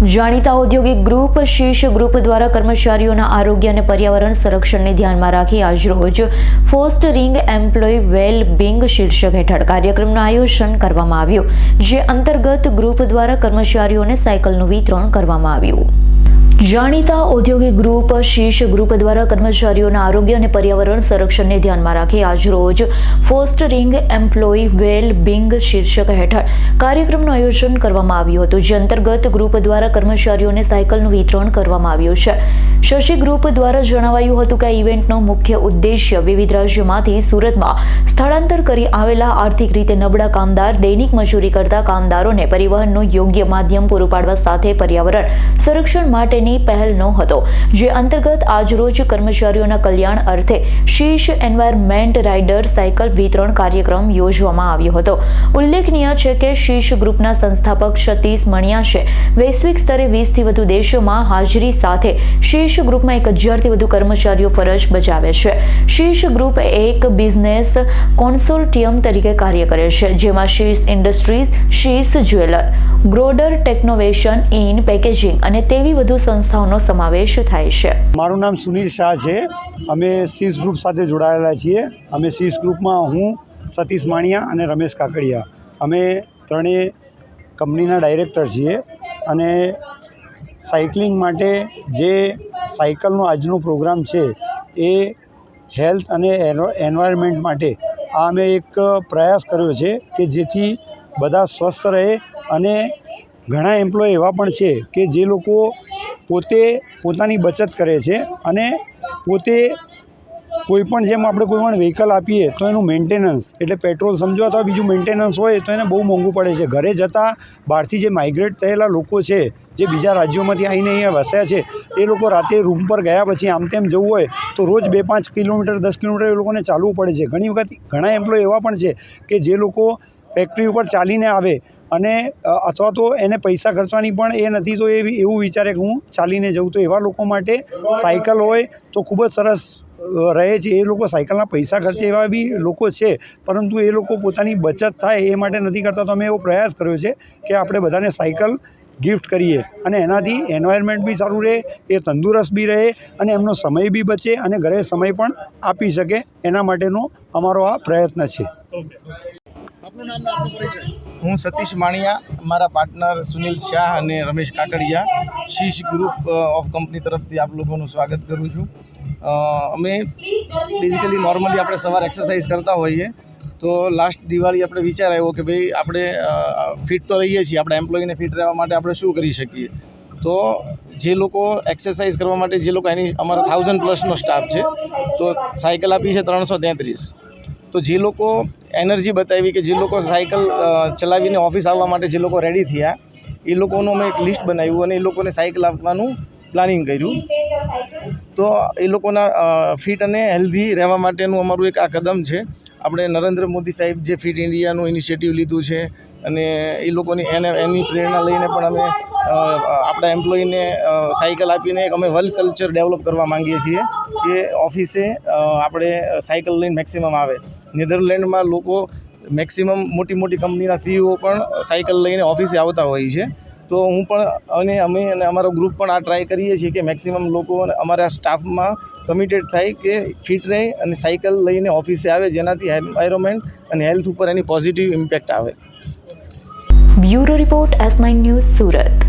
જાણીતા ઔદ્યોગિક group શીર્ષ group દ્વારા કર્મચારીઓના આરોગ્ય અને પર્યાવરણ સંરક્ષણને ધ્યાનમાં રાખી આજરોજ ફોસ્ટરિંગ એમ્પ્લોય વેલ બિંગ શીર્ષક હેઠળ કાર્યક્રમનું આયોજન કરવામાં આવ્યું, જે અંતર્ગત ગ્રુપ દ્વારા કર્મચારીઓને સાયકલનું વિતરણ કરવામાં આવ્યું. જાણીતા ઔદ્યોગિક ગ્રુપ શીર્ષ ગ્રુપ દ્વારા કર્મચારીઓના આરોગ્ય અને પર્યાવરણ સંરક્ષણને ધ્યાનમાં રાખી આજરોજ ફોસ્ટરિંગ એમ્પ્લોય વેલ બિંગ શીર્ષક હેઠળ કાર્યક્રમનું આયોજન કરવામાં આવ્યું હતું, જે અંતર્ગત ગ્રુપ દ્વારા કર્મચારીઓને સાયકલનું વિતરણ કરવામાં આવ્યું છે. શશી ગ્રુપ દ્વારા જણાવાયું હતું કે આ ઇવેન્ટનો મુખ્ય ઉદ્દેશ્ય વિવિધ રાજ્યોમાંથી સુરતમાં સ્થળાંતર કરી આવેલા આર્થિક રીતે નબળા કામદાર, દૈનિક મજૂરી કરતા કામદારોને પરિવહનનું યોગ્ય માધ્યમ પૂરું પાડવા સાથે પર્યાવરણ સંરક્ષણ માટેની પહેલનો હતો, જે અંતર્ગત આજરોજ કર્મચારીઓના કલ્યાણ અર્થે શીર્ષ એન્વાયરમેન્ટ રાઇડર સાયકલ વિતરણ કાર્યક્રમ યોજવામાં આવ્યો હતો. ઉલ્લેખનીય છે કે શીર્ષ ગ્રુપના સંસ્થાપક સતીશ મણિયાશે વૈશ્વિક સ્તરે વીસથી વધુ દેશોમાં હાજરી સાથે શીર્ષ ગ્રુપમાં એક હજારથી વધુ કર્મચારીઓ ફરજ બજાવે છે. શીર્ષ ગ્રુપ એક બિઝનેસ કોન્સોર્ટિયમ તરીકે કાર્ય કરે છે, જેમાં શીર્ષ ઇન્ડસ્ટ્રીઝ શીર્ષ જ્વેલર ગ્રોડર ટેકનોવેશન ઇન પેકેજિંગ અને તેવી વધુ સંસ્થાઓનો સમાવેશ થાય છે. મારું નામ સુનિલ શાહ છે. અમે સીસ ગ્રુપ સાથે જોડાયેલા છીએ. અમે સીસ ગ્રુપમાં હું, સતીશ માણિયા અને રમેશ કાકડિયા. અમે ત્રણેય કંપનીના ડાયરેક્ટર છીએ અને સાયકલિંગ માટે જે સાયકલનો આજનો પ્રોગ્રામ છે એ હેલ્થ અને એનો- એન્વાયરમેન્ટ માટે આ અમે એક પ્રયાસ કર્યો છે કે જેથી બધા સ્વસ્થ રહે અને ઘણા એમ્પ્લોય એવા પણ છે કે જે લોકો પોતે પોતાની બચત કરે છે અને પોતે કોઈપણ જેમ આપણે કોઈ પણ વ્હીકલ આપીએ તો એનું મેન્ટેનન્સ એટલે પેટ્રોલ સમજો અથવા બીજું મેન્ટેનન્સ હોય તો એને બહુ મોંઘું પડે છે. ઘરે જતાં બહારથી જે માઇગ્રેટ થયેલા લોકો છે, જે બીજા રાજ્યોમાંથી આવીને અહીંયા વસ્યા છે, એ લોકો રાતે રૂમ પર ગયા પછી આમ તેમ જવું હોય તો રોજ બે પાંચ કિલોમીટર, દસ કિલોમીટર એ લોકોને ચાલવું પડે છે. ઘણી વખત ઘણા એમ્પ્લોય એવા પણ છે કે જે લોકો ફેક્ટરી ઉપર ચાલીને આવે અને અથવા તો એને પૈસા ખર્ચવાની પણ એ નથી, તો એ એવું વિચારે કે હું ચાલીને જઉં. તો એવા લોકો માટે સાયકલ હોય તો ખૂબ જ સરસ રહે છે. એ લોકો સાયકલના પૈસા ખર્ચે એવા બી લોકો છે, પરંતુ એ લોકો પોતાની બચત થાય એ માટે નથી કરતા. તો અમે એવો પ્રયાસ કર્યો છે કે આપણે બધાને સાયકલ ગિફ્ટ કરીએ અને એનાથી એન્વાયરમેન્ટ બી સારું રહે, એ તંદુરસ્ત બી રહે અને એમનો સમય બી બચે અને ઘરે સમય પણ આપી શકે. એના માટેનો અમારો આ પ્રયત્ન છે. હું સતીશ માણિયા, મારા પાર્ટનર સુનિલ શાહ અને Ramesh Kakadiya, Shish group of company તરફથી આપ લોકોનું સ્વાગત કરું છું. અમે બેઝિકલી નોર્મલી આપણે સવારે એક્સરસાઇઝ કરતા હોઈએ. તો લાસ્ટ દિવાળી આપણે વિચાર આવ્યો કે ભાઈ આપણે ફિટ તો રહીએ છીએ, આપણા એમ્પ્લોયીને ફિટ રહેવા માટે આપણે શું કરી શકીએ? તો જે લોકો એક્સરસાઇઝ કરવા માટે, જે લોકો એની અમારા થાઉઝન્ડ પ્લસનો સ્ટાફ છે, તો સાયકલ આપી છે ત્રણસો તેત્રીસ. તો જે લોકો એનર્જી બતાવી કે જે લોકો સાયકલ ચલાવીને ઓફિસ આવવા માટે જે લોકો રેડી થયા, એ લોકોનું અમે એક લિસ્ટ બનાવ્યું અને એ લોકોને સાયકલ આપવાનું પ્લાનિંગ કર્યું. તો એ લોકોના ફિટ અને હેલ્ધી રહેવા માટેનું અમારું એક આ કદમ છે. આપણે નરેન્દ્ર મોદી સાહેબ જે ફિટ ઇન્ડિયાનું ઇનિશિયેટિવ લીધું છે અને એ લોકોની એને, એની પ્રેરણા લઈને પણ અમે આપણા એમ્પ્લોયીને સાયકલ આપીને એક અમે વર્લ્ડ કલ્ચર ડેવલપ કરવા માંગીએ છીએ કે ઓફિસે આપણે સાયકલ લઈને મેક્સિમમ આવે. નેધરલેન્ડમાં લોકો મેક્સિમમ મોટી મોટી કંપનીના સીઈઓ પણ સાયકલ લઈને ઓફિસે આવતા હોય છે. તો હું પણ અને અમે અને અમારો ગ્રુપ પણ આ ટ્રાય કરીએ છીએ કે મેક્સિમમ લોકો અમારા સ્ટાફમાં કમિટેડ થાય કે ફિટ રહે અને સાયકલ લઈને ઓફિસે આવે, જેનાથી એન્વાયરમેન્ટ અને હેલ્થ ઉપર એની પોઝિટિવ ઇમ્પેક્ટ આવે. Bureau report S news Surat.